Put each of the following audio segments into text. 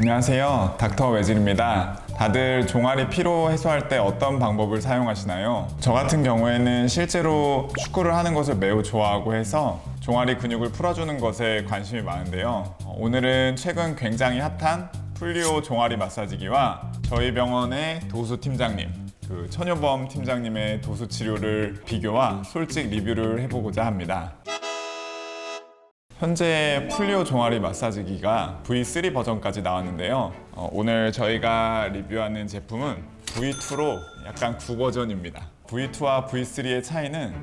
안녕하세요. 닥터 외질입니다. 다들 종아리 피로 해소할 때 어떤 방법을 사용하시나요? 저 같은 경우에는 실제로 축구를 하는 것을 매우 좋아하고 해서 종아리 근육을 풀어주는 것에 관심이 많은데요. 어, 오늘은 최근 굉장히 핫한 풀리오 종아리 마사지기와 저희 병원의 도수 팀장님, 그 천효범 팀장님의 도수 치료를 비교와 솔직 리뷰를 해보고자 합니다. 현재 풀리오 종아리 마사지기가 V3 버전까지 나왔는데요. 어, 오늘 저희가 리뷰하는 제품은 V2로 약간 구버전입니다. V2와 V3의 차이는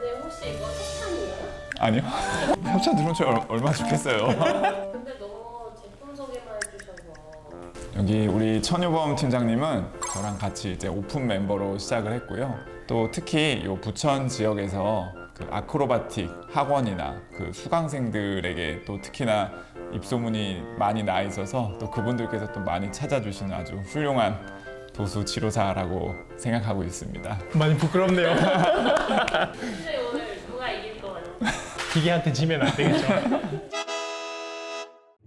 네, 혹시 이거 협찬이에요? 아니요. 협찬 들어온 지 얼- 얼마 좋겠어요. 근데 너무 제품 소개만 해주셔서 여기 우리 천유범 팀장님은 저랑 같이 이제 오픈 멤버로 시작을 했고요. 또 특히 요 부천 지역에서 그 아크로바틱 학원이나 그 수강생들에게 또 특히나 입소문이 많이 나 있어서 또 그분들께서 또 많이 찾아주시는 아주 훌륭한 도수 치료사라고 생각하고 있습니다. 많이 부끄럽네요. 근데 오늘 누가 이길 것 같아요? 기계한테 지면 안 되겠죠.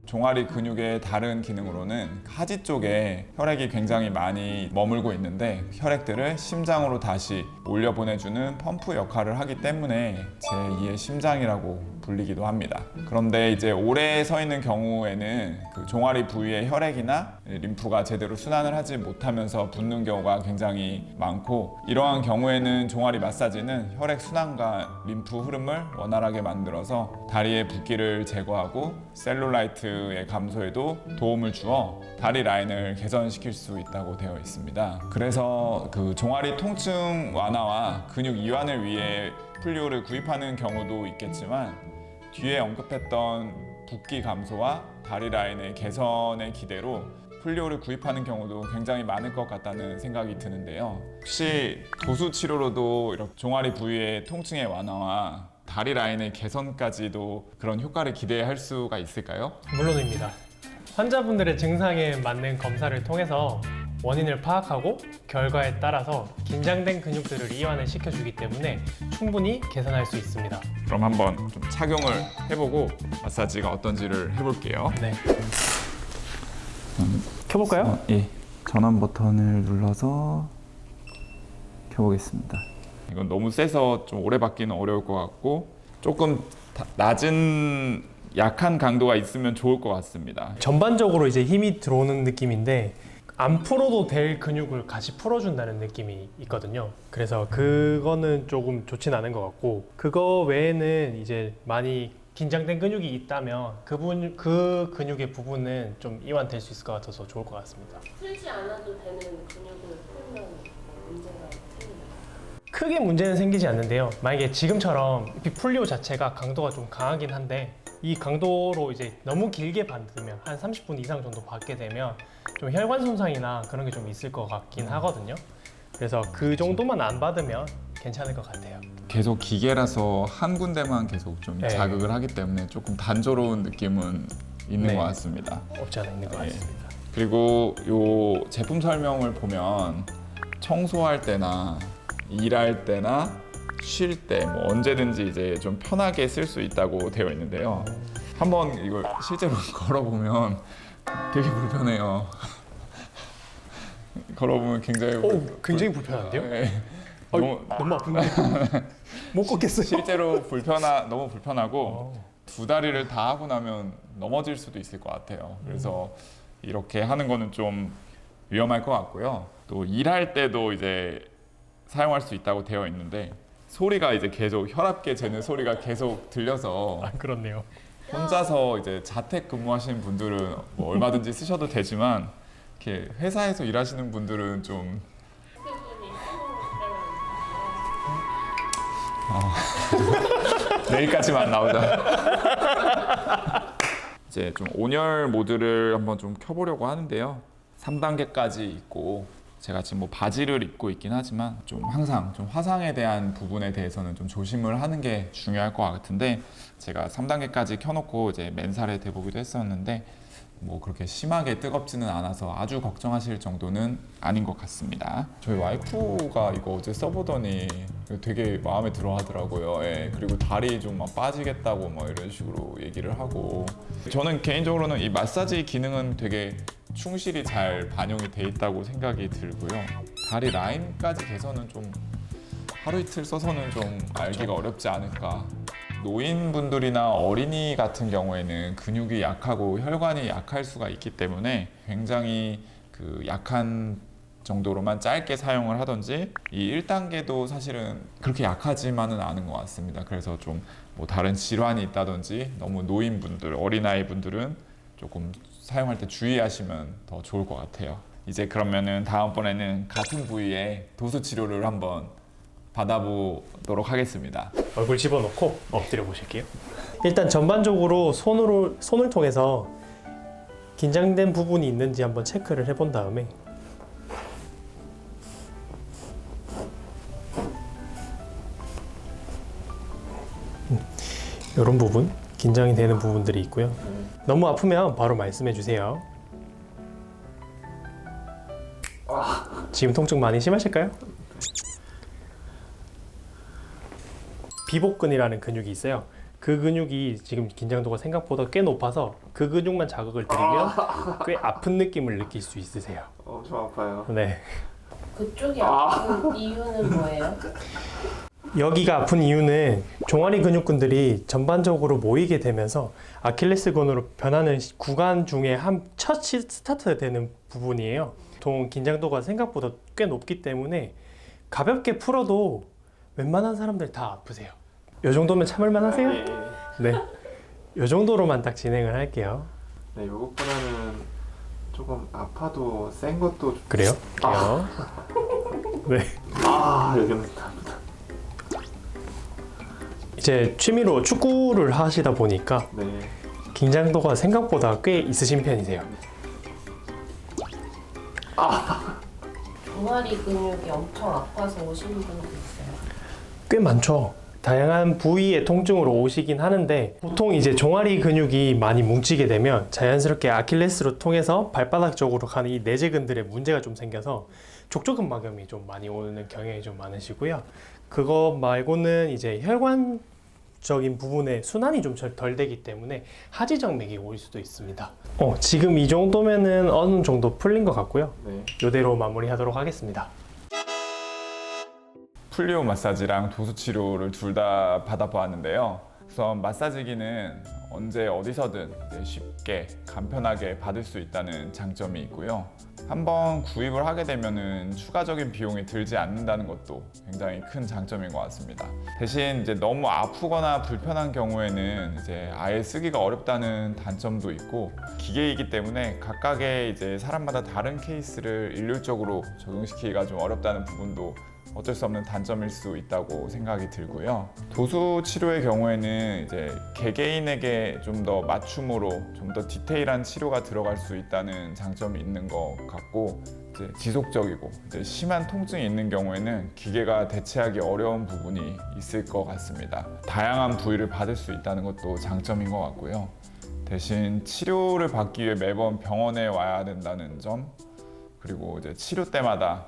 종아리 근육의 다른 기능으로는 하지 쪽에 혈액이 굉장히 많이 머물고 있는데 혈액들을 심장으로 다시 올려보내주는 펌프 역할을 하기 때문에 제2의 심장이라고 불리기도 합니다. 그런데 이제 오래 서 있는 경우에는 그 종아리 부위의 혈액이나 림프가 제대로 순환을 하지 못하면서 붓는 경우가 굉장히 많고 이러한 경우에는 종아리 마사지는 혈액 순환과 림프 흐름을 원활하게 만들어서 다리의 붓기를 제거하고 셀룰라이트의 감소에도 도움을 주어 다리 라인을 개선시킬 수 있다고 되어 있습니다. 그래서 그 종아리 통증 완화와 근육 이완을 위해 풀리오를 구입하는 경우도 있겠지만 뒤에 언급했던 붓기 감소와 다리 라인의 개선의 기대로 풀리오를 구입하는 경우도 굉장히 많을 것 같다는 생각이 드는데요. 혹시 도수 치료로도 이렇게 종아리 부위의 통증의 완화와 다리 라인의 개선까지도 그런 효과를 기대할 수가 있을까요? 물론입니다. 환자분들의 증상에 맞는 검사를 통해서 원인을 파악하고 결과에 따라서 긴장된 근육들을 이완을 시켜주기 때문에 충분히 개선할 수 있습니다. 그럼 한번 좀 착용을 해보고 마사지가 어떤지를 해볼게요. 네. 켜볼까요? 예, 전원 버튼을 눌러서 켜보겠습니다. 이건 너무 세서 좀 오래 받기는 어려울 것 같고 조금 다- 낮은 약한 강도가 있으면 좋을 것 같습니다. 전반적으로 이제 힘이 들어오는 느낌인데 안 풀어도 될 근육을 같이 풀어준다는 느낌이 있거든요. 그래서 그거는 조금 좋진 않은 것 같고 그거 외에는 이제 많이 긴장된 근육이 있다면 그, 분, 그 근육의 부분은 좀 이완될 수 있을 것 같아서 좋을 것 같습니다. 풀지 않아도 되는 근육을 풀면 문제가 생기나요? 크게 문제는 생기지 않는데요. 만약에 지금처럼 이 풀리오 자체가 강도가 좀 강하긴 한데 이 강도로 이제 너무 길게 받으면 한 30분 이상 정도 받게 되면 좀 혈관 손상이나 그런 게 좀 있을 것 같긴 하거든요. 그래서 그 정도만 안 받으면 괜찮을 것 같아요. 계속 기계라서 한 군데만 계속 좀 네. 자극을 하기 때문에 조금 단조로운 느낌은 있는 네. 것 같습니다. 없지 않아 있는 것 네. 같습니다. 그리고 요 제품 설명을 보면 청소할 때나 일할 때나 쉴 때 뭐 언제든지 이제 좀 편하게 쓸 수 있다고 되어 있는데요. 한번 이걸 실제로 걸어보면 되게 불편해요. 걸어보면 굉장히 오, 불- 굉장히 불편한데요? 네. 어이, 너무 너무 아픈데 못 걷겠어요. 실제로 불편하 너무 불편하고 어. 두 다리를 다 하고 나면 넘어질 수도 있을 것 같아요. 그래서 이렇게 하는 거는 좀 위험할 것 같고요. 또 일할 때도 이제 사용할 수 있다고 되어 있는데 소리가 이제 계속 혈압계 재는 소리가 계속 들려서 아 그렇네요. 혼자서 이제 자택 근무하시는 분들은 뭐 얼마든지 쓰셔도 되지만 이렇게 회사에서 일하시는 분들은 좀 한국 내일까지만 나오자. 이제 좀 온열 모드를 한번 좀 켜보려고 하는데요. 3단계까지 있고 제가 지금 뭐 바지를 입고 있긴 하지만 좀 항상 좀 화상에 대한 부분에 대해서는 좀 조심을 하는 게 중요할 것 같은데 제가 3단계까지 켜놓고 이제 맨살에 대보기도 했었는데 뭐 그렇게 심하게 뜨겁지는 않아서 아주 걱정하실 정도는 아닌 것 같습니다. 저희 와이프가 이거 어제 써보더니 되게 마음에 들어 하더라고요. 예, 그리고 다리 좀 막 빠지겠다고 뭐 이런 식으로 얘기를 하고 저는 개인적으로는 이 마사지 기능은 되게 충실히 잘 반영이 돼 있다고 생각이 들고요. 다리 라인까지 개선은 좀 하루 이틀 써서는 좀 알기가 어렵지 않을까. 노인분들이나 어린이 같은 경우에는 근육이 약하고 혈관이 약할 수가 있기 때문에 굉장히 그 약한 정도로만 짧게 사용을 하던지 이 1단계도 사실은 그렇게 약하지만은 않은 것 같습니다. 그래서 좀 뭐 다른 질환이 있다든지 너무 노인분들, 어린아이 분들은 조금 사용할 때 주의하시면 더 좋을 것 같아요. 이제 그러면은 다음번에는 같은 부위에 도수 치료를 한번 받아보도록 하겠습니다. 얼굴 집어넣고 엎드려 보실게요. 일단 전반적으로 손으로 손을 통해서 긴장된 부분이 있는지 한번 체크를 해본 다음에 이런 부분 긴장이 되는 부분들이 있고요. 너무 아프면 바로 말씀해 주세요. 지금 통증 많이 심하실까요? 비복근이라는 근육이 있어요. 그 근육이 지금 긴장도가 생각보다 꽤 높아서 그 근육만 자극을 드리면 꽤 아픈 느낌을 느낄 수 있으세요. 엄청 아파요. 네. 그쪽이 아픈 이유는 뭐예요? 여기가 아픈 이유는 종아리 근육근들이 전반적으로 모이게 되면서 아킬레스건으로 변하는 시- 구간 중에 한 첫 스타트 되는 부분이에요. 보통 긴장도가 생각보다 꽤 높기 때문에 가볍게 풀어도 웬만한 사람들 다 아프세요. 이 정도면 참을만 하세요? 네. 네. 이 정도로만 딱 진행을 할게요. 네, 이것보다는 조금 아파도 센 것도 그래요? 그래요. 네. 아 여기는 아프다. 이제 취미로 축구를 하시다 보니까 네. 긴장도가 생각보다 꽤 있으신 편이세요. 종아리 근육이 엄청 아파서 오시는 분도 있어요. 꽤 많죠. 다양한 부위의 통증으로 오시긴 하는데 보통 이제 종아리 근육이 많이 뭉치게 되면 자연스럽게 아킬레스로 통해서 발바닥 쪽으로 가는 이 내재근들에 문제가 좀 생겨서 족저근막염이 좀 많이 오는 경향이 좀 많으시고요. 그거 말고는 이제 혈관 적인 부분에 순환이 좀 덜 되기 때문에 하지정맥이 올 수도 있습니다. 어, 지금 이 정도면은 어느 정도 풀린 것 같고요. 네. 이대로 마무리하도록 하겠습니다. 풀리오 마사지랑 도수 치료를 둘 다 받아보았는데요. 우선 마사지기는 언제 어디서든 쉽게 간편하게 받을 수 있다는 장점이 있고요. 한번 구입을 하게 되면은 추가적인 비용이 들지 않는다는 것도 굉장히 큰 장점인 것 같습니다. 대신 이제 너무 아프거나 불편한 경우에는 이제 아예 쓰기가 어렵다는 단점도 있고 기계이기 때문에 각각의 이제 사람마다 다른 케이스를 일률적으로 적용시키기가 좀 어렵다는 부분도 어쩔 수 없는 단점일 수 있다고 생각이 들고요. 도수 치료의 경우에는 이제 개개인에게 좀 더 맞춤으로 좀 더 디테일한 치료가 들어갈 수 있다는 장점이 있는 것 같고 이제 지속적이고 이제 심한 통증이 있는 경우에는 기계가 대체하기 어려운 부분이 있을 것 같습니다. 다양한 부위를 받을 수 있다는 것도 장점인 것 같고요. 대신 치료를 받기 위해 매번 병원에 와야 된다는 점 그리고 이제 치료 때마다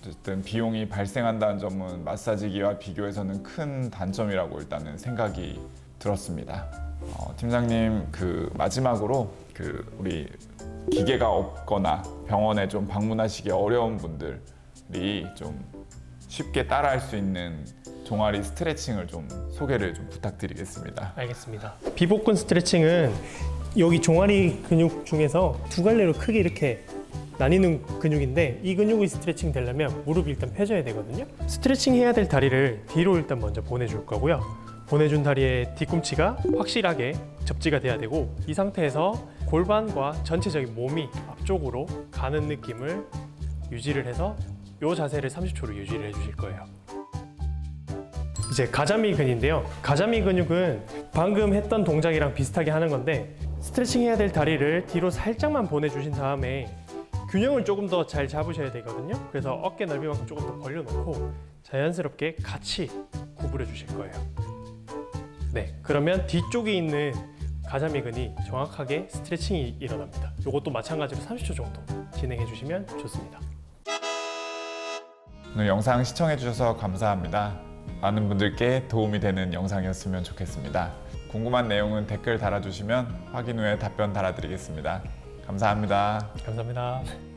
어쨌든 비용이 발생한다는 점은 마사지기와 비교해서는 큰 단점이라고 일단은 생각이 들었습니다. 어, 팀장님 그 마지막으로 그 우리 기계가 없거나 병원에 좀 방문하시기 어려운 분들이 좀 쉽게 따라할 수 있는 종아리 스트레칭을 좀 소개를 좀 부탁드리겠습니다. 알겠습니다. 비복근 스트레칭은 여기 종아리 근육 중에서 두 갈래로 크게 이렇게 나뉘는 근육인데 이 근육이 스트레칭 되려면 무릎이 일단 펴져야 되거든요. 스트레칭 해야 될 다리를 뒤로 일단 먼저 보내줄 거고요. 보내준 다리의 뒤꿈치가 확실하게 접지가 돼야 되고 이 상태에서 골반과 전체적인 몸이 앞쪽으로 가는 느낌을 유지를 해서 이 자세를 30초로 유지를 해주실 거예요. 이제 가자미 근인데요. 가자미 근육은 방금 했던 동작이랑 비슷하게 하는 건데 스트레칭 해야 될 다리를 뒤로 살짝만 보내주신 다음에 균형을 조금 더 잘 잡으셔야 되거든요. 그래서 어깨 넓이만큼 조금 더 벌려놓고 자연스럽게 같이 구부려 주실 거예요. 네, 그러면 뒤쪽에 있는 가자미근이 정확하게 스트레칭이 일어납니다. 이것도 마찬가지로 30초 정도 진행해 주시면 좋습니다. 오늘 영상 시청해 주셔서 감사합니다. 많은 분들께 도움이 되는 영상이었으면 좋겠습니다. 궁금한 내용은 댓글 달아주시면 확인 후에 답변 달아드리겠습니다. 감사합니다. 감사합니다.